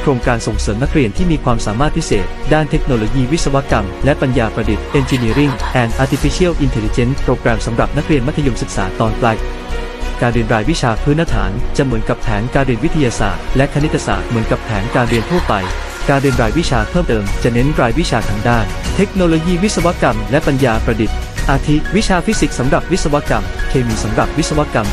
โครงการส่งเสริมนักเรียนที่มีความสามารถพิเศษ ด้านเทคโนโลยีวิศวกรรม และปัญญาประดิษฐ์ Engineering and Artificial Intelligence โปรแกรมสำหรับนักเรียนมัธยมศึกษาตอนปลายการเรียนรายวิชาพื้นฐาน จะเหมือนกับแผนการเรียนวิทยาศาสตร์ และคณิตศาสตร์เหมือนกับแผนการเรียนทั่วไป การเรียนรายวิชาเพิ่มเติมจะเน้นรายวิชาทางด้าน เทคโนโลยีวิศวกรรม และปัญญาประดิษฐ์ อาทิ วิชาฟิสิกส์สำหรับวิศวกรรม เคมีสำหรับวิศวกรรม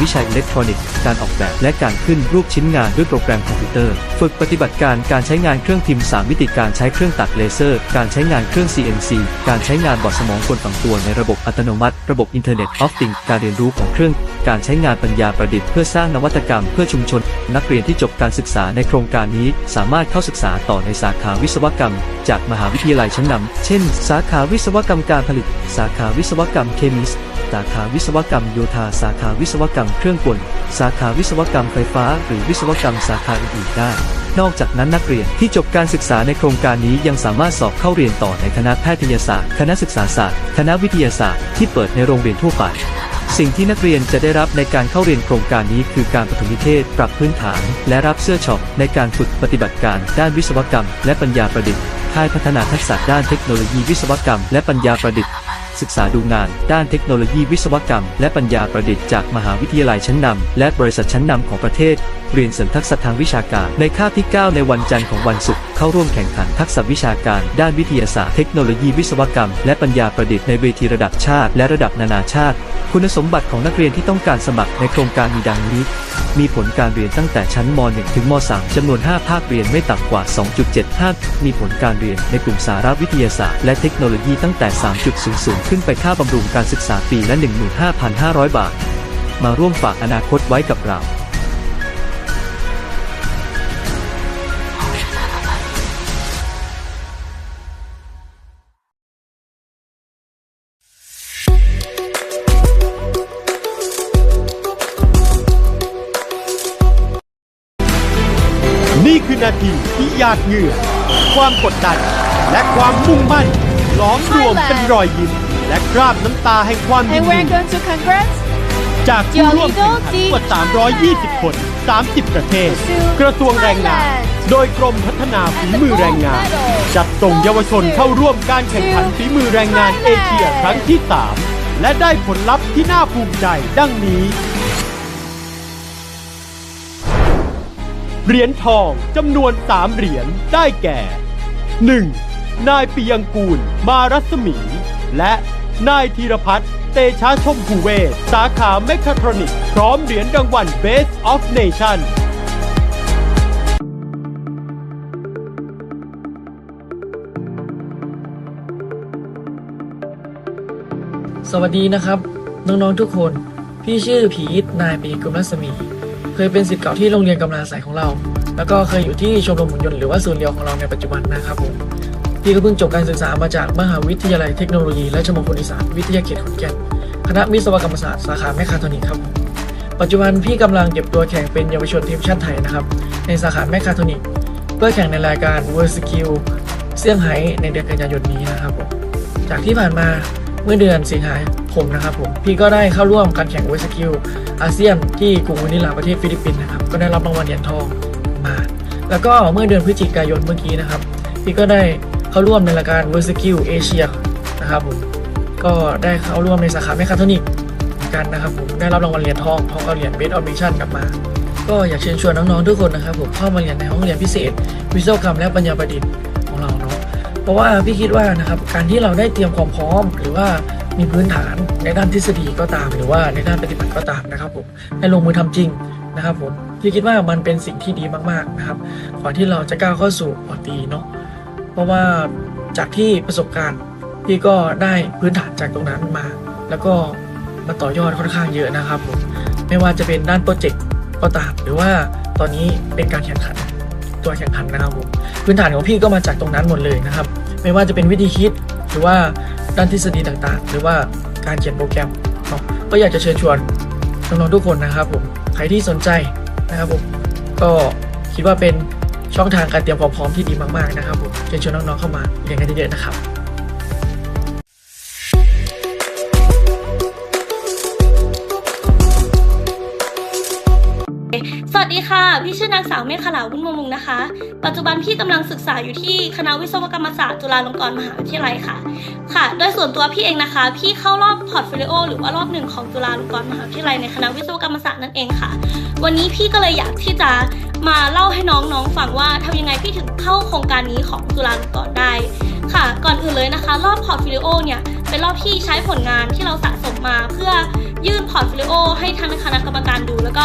วิชาอิเล็กทรอนิกส์ การออกแบบ และการขึ้นรูปชิ้นงานด้วยโปรแกรมคอมพิวเตอร์ ฝึกปฏิบัติการการใช้งานเครื่องพิมพ์ 3 มิติการใช้เครื่องตัดเลเซอร์ การใช้งานเครื่อง CNC การใช้งานบอร์ดสมองกลฝังตัวในระบบอัตโนมัติ ระบบ Internet of Things การเรียนรู้ของเครื่อง การใช้งานปัญญาประดิษฐ์เพื่อสร้างนวัตกรรมเพื่อชุมชน นักเรียนที่จบการศึกษาในโครงการนี้ สามารถเข้าศึกษาต่อในสาขาวิศวกรรม จากมหาวิทยาลัยชั้นนำเช่น สาขาวิศวกรรมการผลิต สาขาวิศวกรรมเคมีสาขาวิศวกรรมโยธา สาขาวิศวกรรมเครื่องกลสาขาวิศวกรรมไฟฟ้า หรือวิศวกรรมสาขาอื่นๆได้ นอกจากนั้นนักเรียนที่จบการศึกษาในโครงการนี้ยังสามารถสอบเข้าเรียนต่อในคณะแพทยศาสตร์ คณะศึกษาศาสตร์ คณะวิทยาศาสตร์ ที่เปิดในโรงเรียนทั่วไปสิ่งที่นักเรียนจะได้รับในการเข้าเรียนโครงการนี้คือการปฐมนิเทศ ปรับพื้นฐาน และรับเสื้อช็อปในการฝึกปฏิบัติการ ด้านวิศวกรรม และปัญญาประดิษฐ์ค่ายพัฒนาทักษะด้านเทคโนโลยีวิศวกรรม และปัญญาประดิษฐ์ ศึกษาดูงาน ด้านเทคโนโลยีวิศวกรรม และปัญญาประดิษฐ์จากมหาวิทยาลัยชั้นนำและบริษัทชั้นนำของประเทศ เรียนเสริมทักษะทางวิชาการ ในคาบที่ 9 ในวันจันทร์ของวันศุกร์เข้าร่วมแข่งขันทักษะวิชาการ ด้านวิทยาศาสตร์เทคโนโลยีวิศวกรรม และปัญญาประดิษฐ์ในเวทีระดับชาติ และระดับนานาชาติ คุณสมบัติของนักเรียนที่ต้องการสมัครในโครงการมีดังนี้ มีผลการเรียนตั้งแต่ชั้นม .1 ถึงม .3 จำนวน 5 ภาคเรียนไม่ต่ำกว่า 2.75 มีผลการเรียนในกลุ่มสารวิทยาศาสตร์ และเทคโนโลยีตั้งแต่ 3.00 ขึ้นไปค่าบำรุงการศึกษาปีละ 15,500 บาท มาร่วมฝากอนาคตไว้กับเรา นี่คือนาทีที่หยาดเหงื่อ ความกดดัน และความมุ่งมั่นล้อมรวมเป็นรอยยิ้มและคราบน้ำตาแห่งความยิน And ดี we're going to congrats จากผู้ร่วมแข่งขันกว่า 320 คน 30 ประเทศ กระทรวงแรงงาน โดยกรมพัฒนาฝีมือแรงงาน จัดส่งเยาวชนเข้าร่วมการแข่งขันฝีมือแรงงานเอเชียครั้งที่ 3 และได้ผลลัพธ์ที่น่าภูมิใจดังนี้ เหรียญทองจำนวน3เหรียญได้แก่ 1. นายปิยังกูล มารัศมี และนายธีรพัฒน์เตชะชมพูเวศสาขาเมคาทรอนิกส์พร้อมเหรียญรางวัล Best of Nation สวัสดีนะครับ น้อง ๆ ทุกคน พี่ชื่อผีทนายปีกุมรัศมี ยเป็นศิษย์เก่าที่โรงเรียนกำลาสายของเรา แล้วก็เคยอยู่ที่ชมรมหุ่นยนต์หรือว่าศูนย์เรียวของเราในปัจจุบันนะครับผมพี่ก็เพิ่งจบการศึกษามาจากมหาวิทยาลัยเทคโนโลยีและชมรมคนอีสานวิทยาเขตขอนแก่นคณะวิศวกรรมศาสตร์สาขาแมคคาทรอนิกส์ครับ ปัจจุบันพี่กำลังเก็บตัวแข่งเป็นเยาวชนทีมชาติไทยนะครับในสาขาแมคคาทรอนิกส์เพื่อแข่งในรายการ World Skill เซี่ยงไฮ้ในเดือนกันยายนนี้นะครับผมจากที่ผ่านมา เมื่อเดือนสิงหาคมนะครับผมพี่ก็ได้เข้าร่วมการแข่ง World Skill อาเซียนที่กรุงมะนิลาประเทศฟิลิปปินส์นะครับก็ได้รับรางวัลเหรียญทองมา แล้วก็เมื่อเดือนพฤศจิกายนเมื่อกี้นะครับ พี่ก็ได้เข้าร่วมในรายการ World Skill Asia นะครับผมก็ได้เข้าร่วมในสาขาแมคคาทอนิกกันนะครับผมได้รับรางวัลเหรียญทองพร้อมกับเหรียญ Best of Mission กลับมาก็อยากเชิญชวนน้องๆทุกคนนะครับผมเข้ามาเรียนในห้องเรียนพิเศษ วิศวกรรมและปัญญาประดิษฐ์ เพราะว่าพี่คิดว่านะครับการที่เราได้เตรียมความพร้อม หรือว่ามีพื้นฐานในด้านทฤษฎีก็ตาม หรือว่าในด้านปฏิบัติก็ตามนะครับผมให้ลงมือทำจริงนะครับผมพี่คิดว่ามันเป็นสิ่งที่ดีมากๆนะครับก่อนที่เราจะก้าวเข้าสู่ปอตีเนาะเพราะว่าจากที่ประสบการณ์พี่ก็ได้พื้นฐานจากตรงนั้นมา แล้วก็มาต่อยอดค่อนข้างเยอะนะครับผมไม่ว่าจะเป็นด้านโปรเจกต์ก็ตามหรือว่าตอนนี้เป็นการแข่งขัน ตัวแข่งขันนะครับผมพื้นฐานของพี่ก็มาจากตรงนั้นหมดเลยนะครับ ไม่ว่าจะเป็นวิธีคิดหรือว่าด้านทฤษฎีต่างๆ หรือว่าการเขียนโปรแกรมก็อยากจะเชิญชวนน้องๆทุกคนนะครับผมใครที่สนใจนะครับผมก็คิดว่าเป็นช่องทางการเตรียมความพร้อมที่ดีมากๆนะครับผมเชิญชวนน้องๆเข้ามาเรียนกันเยอะๆนะครับ ดีค่ะ พี่ชื่อนางสาวเมฆขลาวุ่นวงมุงนะคะ ปัจจุบันพี่กำลังศึกษาอยู่ที่คณะวิศวกรรมศาสตร์จุฬาลงกรณ์มหาวิทยาลัยค่ะ ค่ะ โดยส่วนตัวพี่เองนะคะ พี่เข้ารอบพอร์ตโฟลิโอหรือว่ารอบหนึ่งของจุฬาลงกรณ์มหาวิทยาลัยในคณะวิศวกรรมศาสตร์นั่นเองค่ะ วันนี้พี่ก็เลยอยากที่จะมาเล่าให้น้องๆฟังว่าทำยังไงพี่ถึงเข้าโครงการนี้ของจุฬาลงกรณ์ได้ ค่ะ ก่อนอื่นเลยนะคะ รอบพอร์ตโฟลิโอเนี่ยเป็นรอบที่ใช้ผลงานที่เราสะสมมาเพื่อ ยื่นพอร์ตโฟลิโอให้ทางคณะกรรมการดู แล้วก็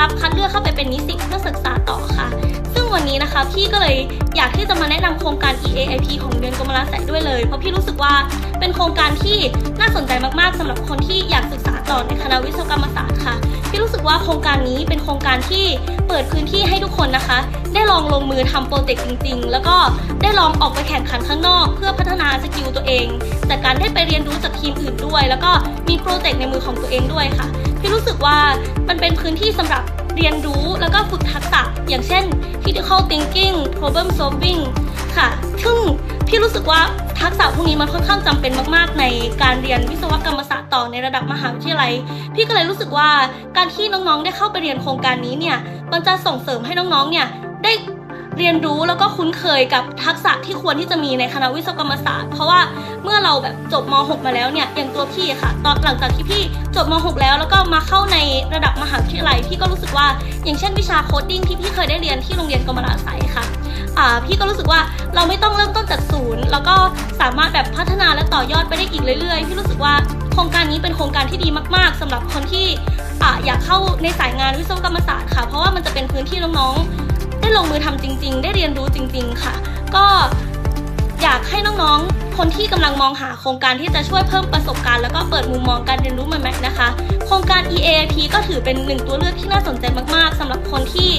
รับคัดเลือกเข้าไปเป็นนิสิตเพื่อศึกษาต่อค่ะ ซึ่งวันนี้นะคะพี่ก็เลยอยากที่จะมาแนะนำโครงการ EAIP ของโรงเดือนกรมราษฎร์ด้วยเลย เพราะพี่รู้สึกว่าเป็นโครงการที่น่าสนใจมากๆสำหรับคนที่อยากศึกษาต่อในคณะวิศวกรรมศาสตร์ค่ะ พี่รู้สึกว่าโครงการนี้เป็นโครงการที่เปิดพื้นที่ให้ทุกคนนะคะ ได้ลองลงมือทำโปรเจกต์จริง ๆ แล้วก็ได้ลองออกไปแข่งขันข้างนอก เพื่อพัฒนาสกิลตัวเองจากการได้ไปเรียนรู้จากทีมอื่นด้วย แล้วก็มีโปรเจกต์ในมือของตัวเองด้วยค่ะ พี่รู้สึกว่ามันเป็นพื้นที่สำหรับเรียนรู้แล้วก็ฝึกทักษะอย่างเช่น critical thinking problem solving ค่ะ ซึ่ง พี่รู้สึกว่าทักษะพวกนี้มันค่อนข้างจำเป็นมาก ๆ ในการเรียนวิศวกรรมศาสตร์ต่อในระดับมหาวิทยาลัย พี่ก็เลยรู้สึกว่าการที่น้องๆได้เข้าไปเรียนโครงการนี้เนี่ย มันจะส่งเสริมให้น้องๆเนี่ยได้ เรียนรู้แล้วก็คุ้นเคยกับทักษะที่ควรที่จะมีในคณะวิศวกรรมศาสตร์ เพราะว่าเมื่อเราแบบจบม .6 มาแล้วเนี่ยอย่างตัวพี่ค่ะ ตอนหลังจากที่พี่จบม .6 แล้ว แล้วก็มาเข้าในระดับมหาวิทยาลัยพี่ก็รู้สึกว่า อย่างเช่นวิชาโคดดิ้งที่พี่เคยได้เรียนที่โรงเรียนกรมราศัยค่ะอ่าพี่ก็รู้สึกว่าเราไม่ต้องเริ่มต้นจากศูนย์แล้วก็สามารถแบบพัฒนาและต่อยอดไปได้อีกเรื่อยๆพี่รู้สึกว่าโครงการนี้เป็นโครงการที่ดีมาก ๆสำหรับคนที่อ่าอยากเข้าในสายงานวิศวกรรมศาสตร์ค่ะ เพราะว่ามันจะเป็นพื้นที่น้องๆ ได้ลงมือทำจริง ๆ ได้เรียนรู้จริง ๆ ค่ะ ก็อยากให้น้องๆ คนที่กำลังมองหาโครงการที่จะช่วยเพิ่มประสบการณ์แล้วก็เปิดมุมมองการเรียนรู้ใหม่ๆนะคะ โครงการ EAP ก็ถือเป็นหนึ่งตัวเลือกที่น่าสนใจมากๆสำหรับคนที่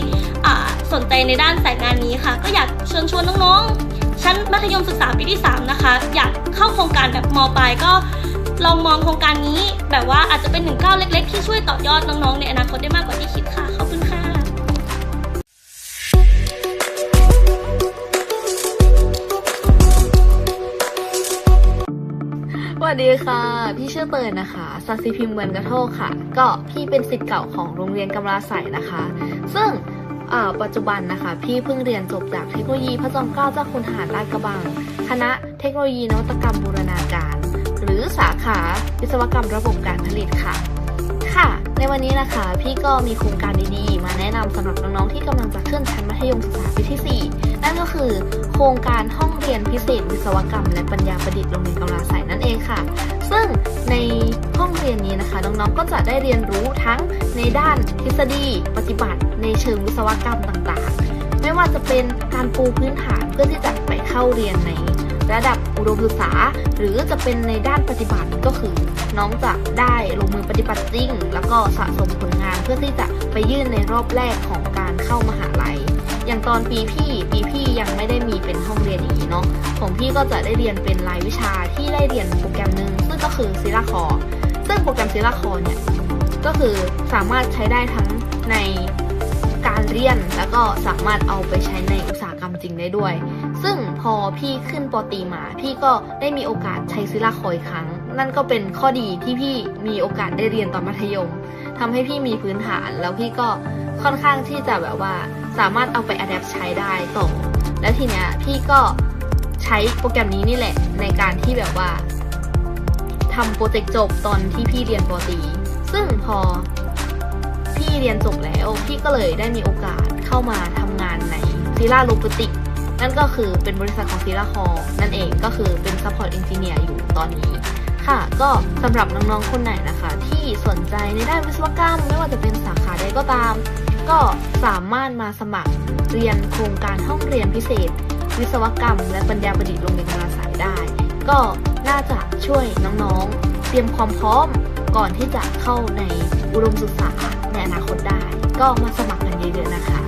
สนใจในด้านสายงานนี้ค่ะ ก็อยากเชิญชวนน้องๆ ชั้นมัธยมศึกษาปีที่ 3 นะคะ อยากเข้าโครงการแบบมปลายก็ลองมองโครงการนี้แบบว่าอาจจะเป็นหนึ่งก้าวเล็ก ๆ ที่ช่วยต่อยอดน้องๆ ในอนาคตได้มากกว่าที่คิดค่ะ สวัสดีค่ะ พี่ชื่อเตยนะคะสัตซิพิมพ์เมือนกระโทกค่ะ ก็พี่เป็นศิษย์เก่าของโรงเรียนกำลาใสนะคะ ซึ่งปัจจุบันนะคะ พี่เพิ่งเรียนจบจากเทคโนโลยีพระจอมเกล้าเจ้าคุณทหารราชกระบัง คณะเทคโนโลยีนวัตกรรมบูรณาการ หรือสาขาวิศวกรรมระบบการผลิตค่ะ ในวันนี้นะคะ พี่ก็มีโครงการดีๆ มาแนะนำสำหรับน้องๆที่กำลังจะขึ้นชั้นมัธยมศึกษาปีที่ 4 นั่นก็คือ โครงการห้องเรียนพิเศษ วิศวกรรม และปัญญาประดิษฐ์โรงเรียนกำลาใสนั่นเองค่ะ ซึ่งในห้องเรียนนี้นะคะน้องๆก็จะได้เรียนรู้ทั้งในด้านทฤษฎี ปฏิบัติ ในเชิงวิศวกรรมต่างๆ ไม่ว่าจะเป็นการปูพื้นฐานเพื่อที่จะไปเข้าเรียนใน ระดับอุดมศึกษา หรือจะเป็นในด้านปฏิบัติก็คือ น้องจะได้ลงมือปฏิบัติจริง แล้วก็สะสมผลงานเพื่อที่จะไปยื่นในรอบแรกของการเข้ามหาลัย อย่างตอนปีพี่ปีพี่ยังไม่ได้มีเป็นห้องเรียนอย่างนี้เนาะของพี่ก็จะได้เรียนเป็นรายวิชาที่ได้เรียนโปรแกรมหนึ่งซึ่งก็คือซิลาคอซึ่งโปรแกรมซิลาคอเนี่ยก็คือสามารถใช้ได้ทั้งในการเรียนแล้วก็สามารถเอาไปใช้ในอุตสาห รรมจริงได้ด้วย ซึ่งพอพี่ขึ้นปอตีมา พี่ก็ได้มีโอกาสใช้ซิลาคอยครั้ง นั่นก็เป็นข้อดีที่พี่มีโอกาสได้เรียนตอนมัธยมทำให้พี่มีพื้นฐาน แล้วพี่ก็ค่อนข้างที่จะแบบว่าสามารถเอาไปอัดแอปใช้ได้ต่อแล้วทีเนี้ยพี่ก็ใช้โปรแกรมนี้นี่แหละ ในการที่แบบว่าทำโปรเจกต์จบตอนที่พี่เรียนปอตี ซึ่งพอพี่เรียนจบแล้ว พี่ก็เลยได้มีโอกาสเข้ามาทำงานใน ซิล่าโลบูติกนั่นก็คือเป็นบริษัทของซีราคอนั่นเองก็คือเป็น Support Engineer อยู่ตอนนี้ค่ะ ก็สำหรับน้องๆคนไหนนะคะ ที่สนใจในด้านวิศวกรรม ไม่ว่าจะเป็นสาขาใดก็ตาม ก็สามารถมาสมัครเรียนโครงการห้องเรียนพิเศษ วิศวกรรม และปัญญาประดิษฐ์โรงเรียนกลาสายได้ ก็น่าจะช่วยน้องๆ เตรียมความพร้อมก่อนที่จะเข้าในอุดมศึกษาในอนาคตได้ ก็มาสมัครกันเยอะๆนะคะ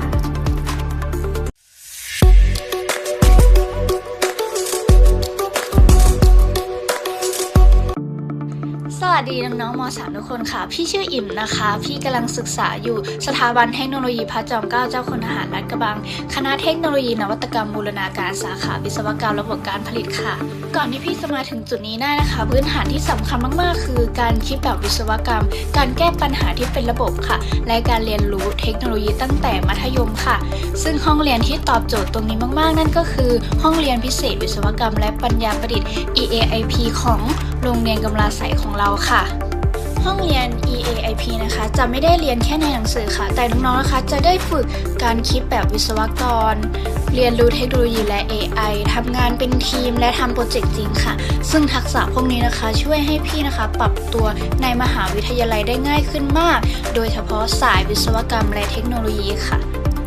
ดีน้องๆม .3 ทุกคนค่ะ พี่ชื่ออิ่มนะคะ พี่กำลังศึกษาอยู่สถาบันเทคโนโลยีพระจอมเกล้าเจ้าคุณทหารรัฐกระบัง คณะเทคโนโลยีนวัตกรรมบูรณาการสาขาวิศวกรรมระบบการผลิตค่ะ ก่อนที่พี่จะมาถึงจุดนี้ได้นะคะ พื้นฐานที่สำคัญมากๆ คือ การคิดแบบวิศวกรรม การแก้ปัญหาที่เป็นระบบค่ะ และการเรียนรู้เทคโนโลยีตั้งแต่มัธยมค่ะ ซึ่งห้องเรียนที่ตอบโจทย์ตรงนี้มากๆ นั่นก็คือ ห้องเรียนพิเศษวิศวกรรม และปัญญาประดิษฐ์ EAIP ของ โรงเรียนกำลาใสของเราค่ะ ห้องเรียน EAIP นะคะ จะไม่ได้เรียนแค่ในหนังสือค่ะ แต่น้องๆนะคะ จะได้ฝึกการคิดแบบวิศวกร เรียนรู้เทคโนโลยีและ AI ทำงานเป็นทีมและทำโปรเจกต์จริงค่ะ ซึ่งทักษะพวกนี้นะคะ ช่วยให้พี่นะคะ ปรับตัวในมหาวิทยาลัยได้ง่ายขึ้นมาก โดยเฉพาะสายวิศวกรรมและเทคโนโลยีค่ะ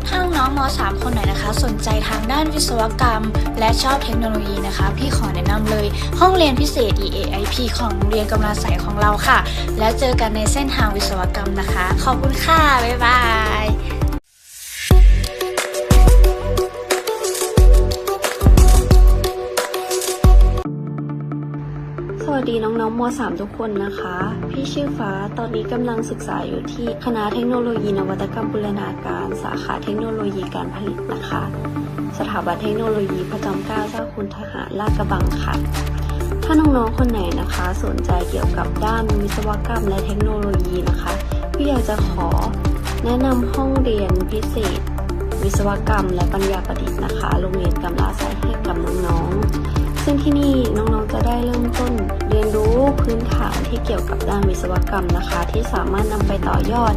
ถ้าน้องม .3 คนไหนนะคะ สนใจทางด้านวิศวกรรม และชอบเทคโนโลยีนะคะ พี่ขอแนะนำเลย ห้องเรียนพิเศษ EAIP ของโรงเรียนกำลังใสของเราค่ะ แล้วเจอกันในเส้นทางวิศวกรรมนะคะ ขอบคุณค่ะ บ๊ายบาย วัสดีน้องๆม .3 ทุกคนนะคะ พี่ชื่อฟ้า ตอนนี้กำลังศึกษาอยู่ที่คณะเทคโนโลยีนวัตกรรมบูรณาการ สาขาเทคโนโลยีการผลิตนะคะ สถาบันเทคโนโลยีพระจอมเกล้าเจ้าคุณทหารลาดกระบังค่ะ ถ้าน้องๆคนไหนนะคะ สนใจเกี่ยวกับด้านวิศวกรรมและเทคโนโลยีนะคะ พี่อยากจะขอแนะนำห้องเรียนพิเศษ วิศวกรรมและปัญญาประดิษฐ์นะคะ โรงเรียนกำลาใสให้กับน้องๆ ซึ่งที่นี่น้องๆจะได้เริ่มต้นเรียนรู้พื้นฐานที่เกี่ยวกับด้านวิศวกรรมนะคะ ที่สามารถนำไปต่อยอด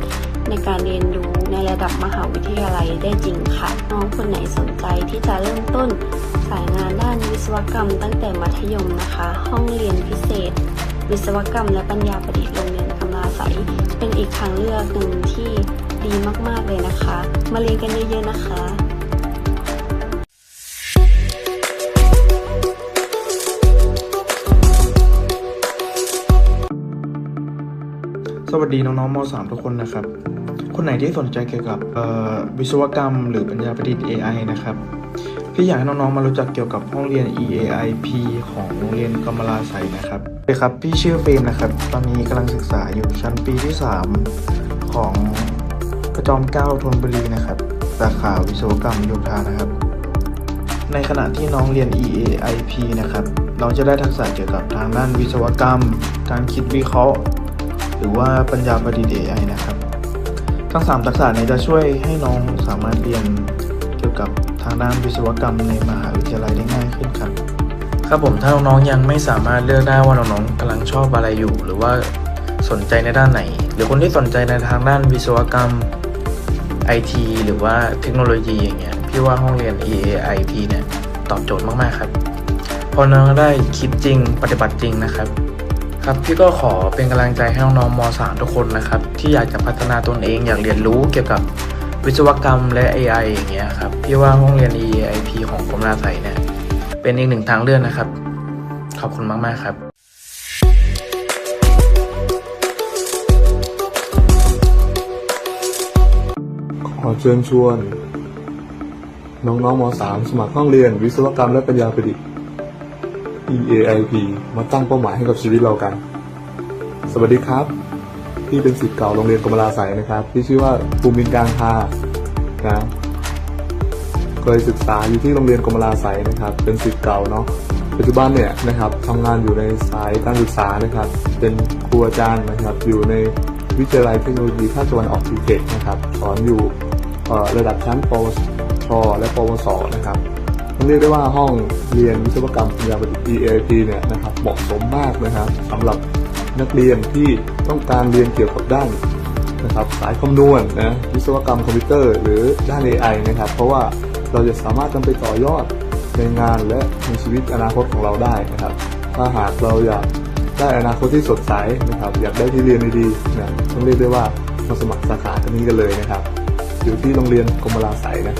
ในการเรียนรู้ในระดับมหาวิทยาลัยได้จริงค่ะ น้องคนไหนสนใจที่จะเริ่มต้นสายงานด้านวิศวกรรมตั้งแต่มัธยมนะคะ ห้องเรียนพิเศษ วิศวกรรมและปัญญาประดิษฐ์โรงเรียนกำลาใสเป็นอีกทางเลือกหนึ่งที่ดีมากๆเลยนะคะ มาเรียนกันเยอะๆนะคะ วัสดีน้องๆม .3 ทุกคนนะครับ คนไหนที่สนใจเกี่ยวกับวิศวกรรม หรือปัญญาประดิษฐ์ AI นะครับพี่อยากให้น้องๆมารู้จักเกี่ยวกับห้องเรียน EAIP ของโรงเรียนกำมะลาไสนะครับสวัสดีครับพี่ชื่อเฟรมนะครับ ตอนนี้กำลังศึกษาอยู่ชั้นปีที่ 3 ของพระจอมเก้าธนบุรีนะครับ สาขาวิศวกรรมโยธานะครับ ในขณะที่น้องเรียน EAIP นะครับ น้องจะได้ทักษะเกี่ยวกับทางด้านวิศวกรรม การคิดวิเคราะห์ รือว่าปัญญาประดิษฐ์ AI นะครับ ทั้ง 3 ทักษะนี้จะช่วยให้น้องสามารถเรียนเกี่ยวกับทางด้านวิศวกรรมในมหาวิทยาลัยได้ง่ายขึ้นครับ ครับผมถ้าน้องๆยังไม่สามารถเลือกได้ว่าน้องๆกำลังชอบอะไรอยู่ หรือว่าสนใจในด้านไหน หรือคนที่สนใจในทางด้านวิศวกรรม IT หรือว่าเทคโนโลยีอย่างเงี้ยพี่ว่าห้องเรียน EAIP เนี่ยตอบโจทย์มากๆครับเพราะน้องได้คิดจริงปฏิบัติจริงนะครับ ครับพี่ก็ขอเป็นกำลังใจให้น้องๆม .3 ทุกคนนะครับ ที่อยากจะพัฒนาตนเองอยากเรียนรู้เกี่ยวกับวิศวกรรมและ AI อย่างเงี้ยครับพี่ว่าห้องเรียน EIP ของกรมราไสยเนี่ยเป็นอีกหนึ่งทางเลือกนะครับ ขอบคุณมาก ๆ ครับขอเชิญชวน น้องๆม .3 สมัครห้องเรียนวิศวกรรมและปัญญาประดิษฐ์ EAIP มาตั้งเป้าหมายให้กับชีวิตเรากัน สวัสดีครับ พี่เป็นศิษย์เก่าโรงเรียนกรมราไสยนะครับ ที่ชื่อว่าภูมินการพานะเคยศึกษาอยู่ที่โรงเรียนกรมราไสยนะครับ เป็นศิษย์เก่าเนาะปัจจุบันเนี่ยนะครับทำงานอยู่ในสายการศึกษานะครับ เป็นครูอาจารย์นะครับ อยู่ในวิทยาลัยเทคโนโลยีภาคตะวันออกภูเก็ตนะครับ สอนอยู่ระดับชั้นปวชและปวสนะครับ เรียกได้ว่าห้องเรียนวิศวกรรมปัญญาประดิษฐ์ EAP เนี่ยนะครับเหมาะสมมากนะครับสำหรับนักเรียนที่ต้องการเรียนเกี่ยวกับด้านนะครับสายคำนวณนะวิศวกรรมคอมพิวเตอร์ หรือด้าน AI นะครับ เพราะว่าเราจะสามารถนำไปต่อยอดในงานและในชีวิตอนาคตของเราได้นะครับ ถ้าหากเราอยากได้อนาคตที่สดใสนะครับ อยากได้ที่เรียนดีๆนะต้องเรียกได้ว่ามาสมัครสาขานี้กันเลยนะครับ อยู่ที่โรงเรียนกรมราไสยนะ